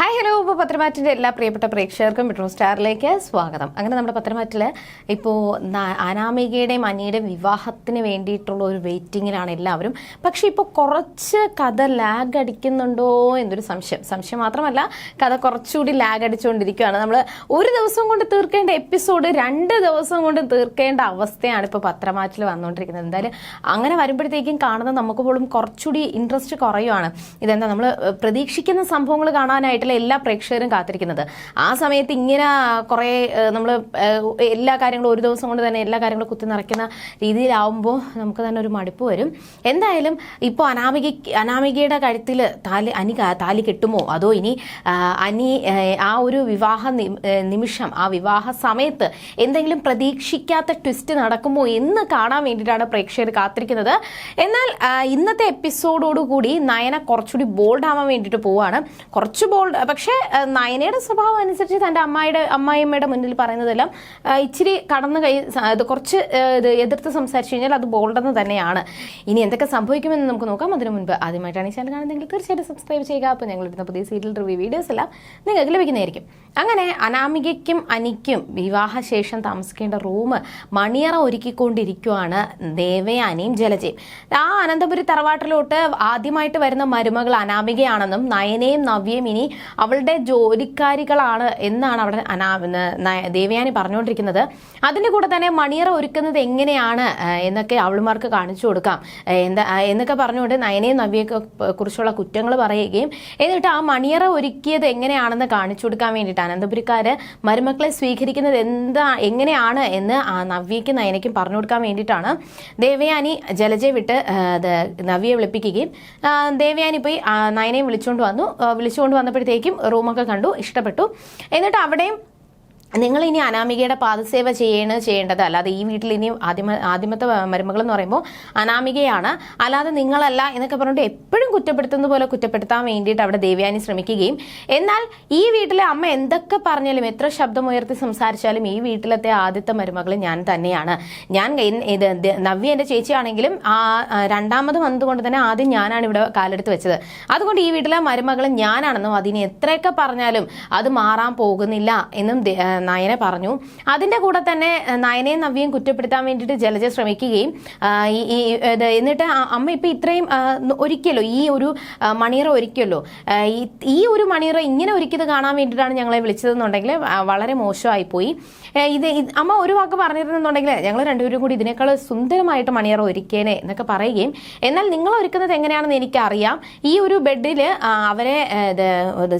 Hi hello ഇപ്പോൾ പത്രമാറ്റിന്റെ എല്ലാ പ്രിയപ്പെട്ട പ്രേക്ഷകർക്കും മെട്രോ സ്റ്റാറിലേക്ക് സ്വാഗതം. അങ്ങനെ നമ്മുടെ പത്രമാറ്റിൽ ഇപ്പോൾ അനാമികയുടെയും അനിയുടെയും വിവാഹത്തിന് വേണ്ടിയിട്ടുള്ള ഒരു വെയിറ്റിങ്ങിലാണ് എല്ലാവരും. പക്ഷേ ഇപ്പോൾ കുറച്ച് കഥ ലാഗ് അടിക്കുന്നുണ്ടോ എന്നൊരു സംശയം. സംശയം മാത്രമല്ല കഥ കുറച്ചുകൂടി ലാഗ് അടിച്ചുകൊണ്ടിരിക്കുകയാണ്. നമ്മൾ ഒരു ദിവസം കൊണ്ട് തീർക്കേണ്ട എപ്പിസോഡ് രണ്ട് ദിവസം കൊണ്ട് തീർക്കേണ്ട അവസ്ഥയാണ് ഇപ്പോൾ പത്രമാറ്റിൽ വന്നുകൊണ്ടിരിക്കുന്നത്. എന്തായാലും അങ്ങനെ വരുമ്പോഴത്തേക്കും കാണുന്ന നമുക്ക് പോലും കുറച്ചുകൂടി ഇൻട്രസ്റ്റ് കുറയുവാണ്. ഇതെന്താ നമ്മൾ പ്രതീക്ഷിക്കുന്ന സംഭവങ്ങൾ കാണാനായിട്ടുള്ള എല്ലാ പ്രേക്ഷകരും കാത്തിരിക്കുന്നത്. ആ സമയത്ത് ഇങ്ങനെ കുറേ നമ്മൾ എല്ലാ കാര്യങ്ങളും ഒരു ദിവസം കൊണ്ട് തന്നെ എല്ലാ കാര്യങ്ങളും കുത്തി നിറയ്ക്കുന്ന രീതിയിലാവുമ്പോൾ നമുക്ക് തന്നെ ഒരു മടുപ്പ് വരും. എന്തായാലും ഇപ്പോൾ അനാമിക അനാമികയുടെ കഴുത്തിൽ താലി അനി താലി കെട്ടുമോ? അതോ ഇനി അനി ആ ഒരു വിവാഹ നിമിഷം ആ വിവാഹ സമയത്ത് എന്തെങ്കിലും പ്രതീക്ഷിക്കാത്ത ട്വിസ്റ്റ് നടക്കുമോ എന്ന് കാണാൻ വേണ്ടിയിട്ടാണ് പ്രേക്ഷകർ കാത്തിരിക്കുന്നത്. എന്നാൽ ഇന്നത്തെ എപ്പിസോഡോടുകൂടി നയന കുറച്ചുകൂടി ബോൾഡ് ആവാൻ വേണ്ടിയിട്ട് പോവാണ്. കുറച്ച് ബോൾഡ് പക്ഷേ ആ, നയനയുടെ സ്വഭാവം അനുസരിച്ച് തന്റെ അമ്മായിയുടെ അമ്മായിയമ്മയുടെ മുന്നിൽ പറയുന്നതെല്ലാം ഇച്ചിരി കടന്നു കൈ ഇത് കുറച്ച് ഇത് എതിർത്ത് സംസാരിച്ചു കഴിഞ്ഞാൽ അത് ബോൾഡെന്ന് തന്നെയാണ്. ഇനി എന്തൊക്കെ സംഭവിക്കുമെന്ന് നമുക്ക് നോക്കാം. അതിനു മുൻപ് ആദ്യമായിട്ടാണ് ഈ ചാനൽ കാണുന്നതെങ്കിൽ തീർച്ചയായിട്ടും സബ്സ്ക്രൈബ് ചെയ്യുക. അപ്പോൾ ഞങ്ങൾ ഇടുന്ന പുതിയ സീരിയൽ റിവ്യൂ വീഡിയോസ് എല്ലാം നിങ്ങൾക്ക് ലഭിക്കുന്നതായിരിക്കും. അങ്ങനെ അനാമികയ്ക്കും അനിക്കും വിവാഹശേഷം താമസിക്കേണ്ട റൂം മണിയറ ഒരുക്കിക്കൊണ്ടിരിക്കുവാണ് ദേവയാനിയും ജലജയും. ആ അനന്തപുരി തറവാട്ടിലോട്ട് ആദ്യമായിട്ട് വരുന്ന മരുമകൾ അനാമികയാണെന്നും നയനയും നവ്യയും ഇനി അവളുടെ ജോലിക്കാരികളാണ് എന്നാണ് അവിടെ അനാ ദേവയാനി പറഞ്ഞുകൊണ്ടിരിക്കുന്നത്. അതിന്റെ കൂടെ തന്നെ മണിയറ ഒരുക്കുന്നത് എങ്ങനെയാണ് എന്നൊക്കെ അവളുമാർക്ക് കാണിച്ചു കൊടുക്കാം. എന്താ എന്നൊക്കെ പറഞ്ഞുകൊണ്ട് നയനയും നവ്യയൊക്കെ പ- കുറിച്ചുള്ള കുറ്റങ്ങൾ പറയുകയും എന്നിട്ട് ആ മണിയറ ഒരുക്കിയത് എങ്ങനെയാണെന്ന് കാണിച്ചു കൊടുക്കാൻ വേണ്ടിയിട്ട് അനന്തപുരിക്കാർ മരുമക്കളെ സ്വീകരിക്കുന്നത് എന്താ എങ്ങനെയാണ് എന്ന് ആ നവ്യയ്ക്കും നയനയ്ക്കും പറഞ്ഞു കൊടുക്കാൻ വേണ്ടിയിട്ടാണ്. ദേവയാനി ജലജയെ വിട്ട് നവ്യെ വിളിപ്പിക്കുകയും ദേവയാനി പോയി നയനയും വിളിച്ചുകൊണ്ട് വന്നു. വിളിച്ചുകൊണ്ട് വന്നപ്പോഴത്തേക്കും റൂമൊക്കെ കണ്ടു ഇഷ്ടപ്പെട്ടു. എന്നിട്ട് അവിടെയും നിങ്ങൾ ഇനി അനാമികയുടെ പാദസേവ ചെയ്യണ ചെയ്യേണ്ടത്. അല്ലാതെ ഈ വീട്ടിൽ ഇനി ആദ്യമ ആദ്യമത്തെ മരുമകൾ എന്ന് പറയുമ്പോൾ അനാമികയാണ്. അല്ലാതെ നിങ്ങളല്ല എന്നൊക്കെ പറഞ്ഞിട്ട് എപ്പോഴും കുറ്റപ്പെടുത്തുന്ന പോലെ കുറ്റപ്പെടുത്താൻ വേണ്ടിയിട്ട് അവിടെ ദേവ്യാനി ശ്രമിക്കുകയും എന്നാൽ ഈ വീട്ടിലെ അമ്മ എന്തൊക്കെ പറഞ്ഞാലും എത്ര ശബ്ദമുയർത്തി സംസാരിച്ചാലും ഈ വീട്ടിലത്തെ ആദ്യത്തെ മരുമകൾ ഞാൻ തന്നെയാണ്. ഞാൻ ഇത് നവ്യ എന്റെ ചേച്ചിയാണെങ്കിലും ആ രണ്ടാമത് വന്നതുകൊണ്ട് തന്നെ ആദ്യം ഞാനാണ് ഇവിടെ കാലെടുത്ത് വെച്ചത്. അതുകൊണ്ട് ഈ വീട്ടിലെ മരുമകൾ ഞാനാണെന്നും അതിന് എത്രയൊക്കെ പറഞ്ഞാലും അത് മാറാൻ പോകുന്നില്ല എന്നും നയന പറഞ്ഞു. അതിന്റെ കൂടെ തന്നെ നയനയും നവ്യയും കുറ്റപ്പെടുത്താൻ വേണ്ടിയിട്ട് ജലജ ശ്രമിക്കുകയും എന്നിട്ട് അമ്മ ഇപ്പം ഇത്രയും ഒരിക്കലോ ഈ ഒരു മണിയറ ഒരിക്കലോ ഈ- ഒരു മണിയറ ഇങ്ങനെ ഒരുക്കിയത് കാണാൻ വേണ്ടിയിട്ടാണ് ഞങ്ങളെ വിളിച്ചതെന്നുണ്ടെങ്കിൽ വളരെ മോശമായി പോയി ഇത് അമ്മ ഒരു വാക്ക് പറഞ്ഞിരുന്നെന്നുണ്ടെങ്കിൽ ഞങ്ങൾ രണ്ടുപേരും കൂടി ഇതിനേക്കാൾ സുന്ദരമായിട്ട് മണിയറ ഒരുക്കിയേനെ എന്നൊക്കെ പറയുകയും എന്നാൽ നിങ്ങൾ ഒരുക്കുന്നത് എങ്ങനെയാണെന്ന് എനിക്കറിയാം. ഈ ഒരു ബെഡിൽ അവരെ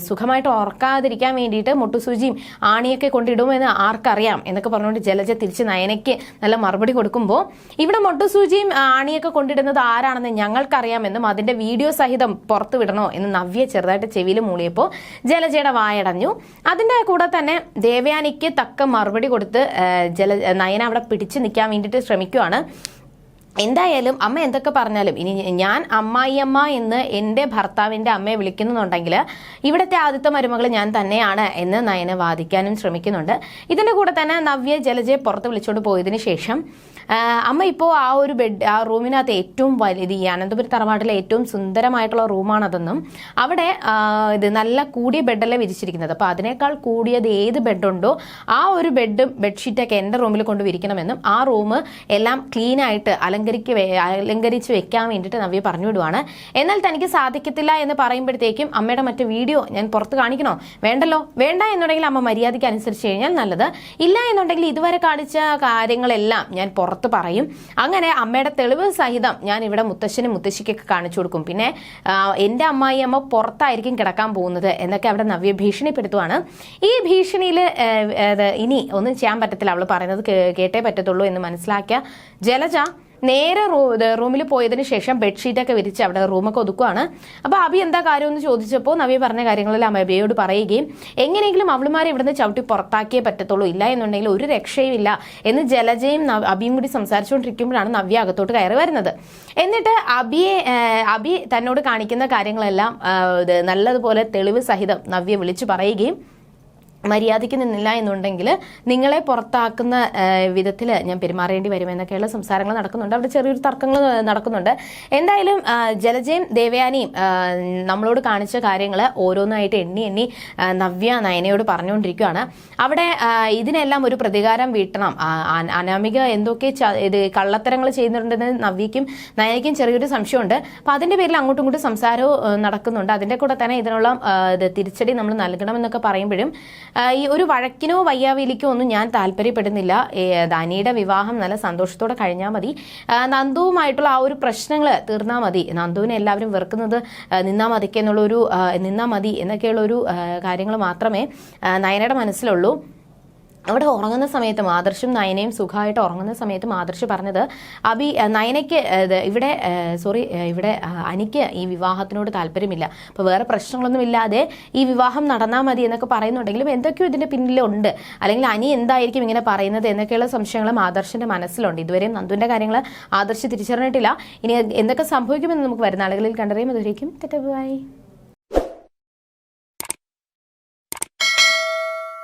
സുഖമായിട്ട് ഉറക്കാതിരിക്കാൻ വേണ്ടിയിട്ട് മുട്ടുസൂചിയും ആണിയൊക്കെ കൊണ്ടിടുമെന്ന് ആർക്കറിയാം എന്നൊക്കെ പറഞ്ഞുകൊണ്ട് ജലജ തിരിച്ച് നയനയ്ക്ക് നല്ല മറുപടി കൊടുക്കുമ്പോൾ ഇവിടെ മൊട്ടുസൂചിയും ആണിയൊക്കെ കൊണ്ടിടുന്നത് ആരാണെന്ന് ഞങ്ങൾക്കറിയാമെന്നും അതിന്റെ വീഡിയോ സഹിതം പുറത്തു വിടണോ? എന്ന് നവ്യ ചെറുതായിട്ട് ചെവിയിൽ മൂളിയപ്പോൾ ജലജയുടെ വായടഞ്ഞു. അതിന്റെ കൂടെ തന്നെ ദേവയാനിക്ക് തക്ക മറുപടി കൊടുത്ത് ജല നയന അവിടെ പിടിച്ചു നിൽക്കാൻ വേണ്ടിയിട്ട് ശ്രമിക്കുവാണ്. എന്തായാലും അമ്മ എന്തൊക്കെ പറഞ്ഞാലും ഇനി ഞാൻ അമ്മായിയമ്മ എന്ന് എന്റെ ഭർത്താവിന്റെ അമ്മയെ വിളിക്കുന്നുണ്ടെങ്കിൽ ഇവിടുത്തെ ആദ്യത്തെ മരുമകൾ ഞാൻ തന്നെയാണ് എന്ന് നയന വാദിക്കാനും ശ്രമിക്കുന്നുണ്ട്. ഇതിന്റെ കൂടെ തന്നെ നവ്യ ജലജയെ പുറത്ത് വിളിച്ചുകൊണ്ട് പോയതിന് ശേഷം അമ്മ ഇപ്പോൾ ആ ഒരു ബെഡ് ആ റൂമിനകത്ത് ഏറ്റവും വലിയ ഈ അനന്തപുരി തറവാട്ടിലെ ഏറ്റവും സുന്ദരമായിട്ടുള്ള റൂമാണതെന്നും അവിടെ ഇത് നല്ല കൂടിയ ബെഡല്ലേ വിരിച്ചിരിക്കുന്നത്. അപ്പോൾ അതിനേക്കാൾ കൂടിയത് ഏത് ബെഡുണ്ടോ ആ ഒരു ബെഡും ബെഡ്ഷീറ്റൊക്കെ എന്റെ റൂമിൽ കൊണ്ടുവിരിക്കണമെന്നും ആ റൂം എല്ലാം ക്ലീൻ ആയിട്ട് അലങ്കരിക്ക് അലങ്കരിച്ച് വെക്കാൻ വേണ്ടിയിട്ട് നവ്യ പറഞ്ഞു വിടുവാണ് എന്നാൽ തനിക്ക് സാധിക്കത്തില്ല എന്ന് പറയുമ്പോഴത്തേക്കും അമ്മയുടെ മറ്റു വീഡിയോ ഞാൻ പുറത്ത് കാണിക്കണോ? വേണ്ടല്ലോ. വേണ്ട എന്നുണ്ടെങ്കിൽ അമ്മ മര്യാദയ്ക്ക് അനുസരിച്ച് കഴിഞ്ഞാൽ നല്ലത്. ഇല്ല എന്നുണ്ടെങ്കിൽ ഇതുവരെ കാണിച്ച കാര്യങ്ങളെല്ലാം ഞാൻ പുറത്ത് പറയും. അങ്ങനെ അമ്മയുടെ തെളിവ് സഹിതം ഞാൻ ഇവിടെ മുത്തശ്ശനും മുത്തശ്ശിക്കൊക്കെ കാണിച്ചു കൊടുക്കും. പിന്നെ എന്റെ അമ്മായി അമ്മ പുറത്തായിരിക്കും കിടക്കാൻ പോകുന്നത് എന്നൊക്കെ അവിടെ നവ്യ ഭീഷണിപ്പെടുത്തുവാണ്. ഈ ഭീഷണിയിൽ ഇനി ഒന്നും ചെയ്യാൻ പറ്റത്തില്ല. അവൾ പറയുന്നത് കേട്ടേ പറ്റത്തുള്ളൂ എന്ന് മനസ്സിലാക്കിയ ജലജ നേരെ റൂമിൽ പോയതിനു ശേഷം ബെഡ്ഷീറ്റൊക്കെ വിരിച്ച് അവിടെ റൂമൊക്കെ ഒതുക്കുവാണ്. അപ്പോൾ അബി എന്താ കാര്യമെന്ന് ചോദിച്ചപ്പോൾ നവി പറഞ്ഞ കാര്യങ്ങളെല്ലാം അബിയോട് പറയുകയും എങ്ങനെയെങ്കിലും അവളുമാരെ ഇവിടുന്ന് ചവിട്ടി പുറത്താക്കിയേ പറ്റത്തുള്ളൂ. ഇല്ല എന്നുണ്ടെങ്കിൽ ഒരു രക്ഷയുമില്ല എന്ന് ജലജയും അബിയും കൂടി സംസാരിച്ചുകൊണ്ടിരിക്കുമ്പോഴാണ് നവ്യ അകത്തോട്ട് കയറി വരുന്നത്. എന്നിട്ട് അബിയെ അബി തന്നോട് കാണിക്കുന്ന കാര്യങ്ങളെല്ലാം നല്ലതുപോലെ തെളിവ് സഹിതം നവ്യ വിളിച്ചു പറയുകയും മര്യാദയ്ക്ക് നിന്നില്ല എന്നുണ്ടെങ്കിൽ നിങ്ങളെ പുറത്താക്കുന്ന വിധത്തിൽ ഞാൻ പെരുമാറേണ്ടി വരുമെന്നൊക്കെയുള്ള സംസാരങ്ങൾ നടക്കുന്നുണ്ട്. അവിടെ ചെറിയൊരു തർക്കങ്ങൾ നടക്കുന്നുണ്ട്. എന്തായാലും ജലജയും ദേവയാനിയും നമ്മളോട് കാണിച്ച കാര്യങ്ങൾ ഓരോന്നായിട്ട് എണ്ണി എണ്ണി നവ്യ നയനയോട് പറഞ്ഞുകൊണ്ടിരിക്കുകയാണ്. അവിടെ ഇതിനെല്ലാം ഒരു പ്രതികാരം വീട്ടണം. അനാമിക എന്തൊക്കെ ഇത് കള്ളത്തരങ്ങൾ ചെയ്യുന്നുണ്ടെന്ന് നവ്യയ്ക്കും നയനയ്ക്കും ചെറിയൊരു സംശയമുണ്ട്. അപ്പം അതിന്റെ പേരിൽ അങ്ങോട്ടും ഇങ്ങോട്ടും സംസാരവും നടക്കുന്നുണ്ട്. അതിന്റെ കൂടെ തന്നെ ഇതിനുള്ള തിരിച്ചടി നമ്മൾ നൽകണമെന്നൊക്കെ പറയുമ്പോഴും ഈ ഒരു വഴക്കിനോ വയ്യാവേലിക്കോ ഒന്നും ഞാൻ താല്പര്യപ്പെടുന്നില്ല. ദാനിയുടെ വിവാഹം നല്ല സന്തോഷത്തോടെ കഴിഞ്ഞാൽ മതി. നന്ദുവുമായിട്ടുള്ള ആ ഒരു പ്രശ്നങ്ങൾ തീർന്നാൽ മതി. നന്ദുവിനെ എല്ലാവരും വെറുക്കുന്നത് നിന്നാൽ നിന്നാ നിന്നാൽ മതി എന്നൊക്കെയുള്ള ഒരു കാര്യങ്ങൾ മാത്രമേ നയനയുടെ മനസ്സിലുള്ളൂ. അവിടെ ഉറങ്ങുന്ന സമയത്ത് ആദർശും നയനയും സുഖമായിട്ട് ഉറങ്ങുന്ന സമയത്ത് ആദർശ് പറഞ്ഞത് അബി നയനയ്ക്ക് ഇവിടെ സോറി ഇവിടെ അനിക്ക് ഈ വിവാഹത്തിനോട് താല്പര്യമില്ല. അപ്പോൾ വേറെ പ്രശ്നങ്ങളൊന്നും ഇല്ലാതെ ഈ വിവാഹം നടന്നാൽ മതി എന്നൊക്കെ പറയുന്നുണ്ടെങ്കിലും എന്തൊക്കെയോ ഇതിന്റെ പിന്നിലുണ്ട്. അല്ലെങ്കിൽ അനി എന്തായിരിക്കും ഇങ്ങനെ പറയുന്നത് എന്നൊക്കെയുള്ള സംശയങ്ങളും ആദർശിന്റെ മനസ്സിലുണ്ട്. ഇതുവരെയും നന്ദുവിന്റെ കാര്യങ്ങൾ ആദർശ് തിരിച്ചറിഞ്ഞിട്ടില്ല. ഇനി എന്തൊക്കെ സംഭവിക്കുമെന്ന് നമുക്ക് വരുന്ന ആളുകളിൽ കണ്ടറിയും. അതുവരേക്കും തെറ്റബായി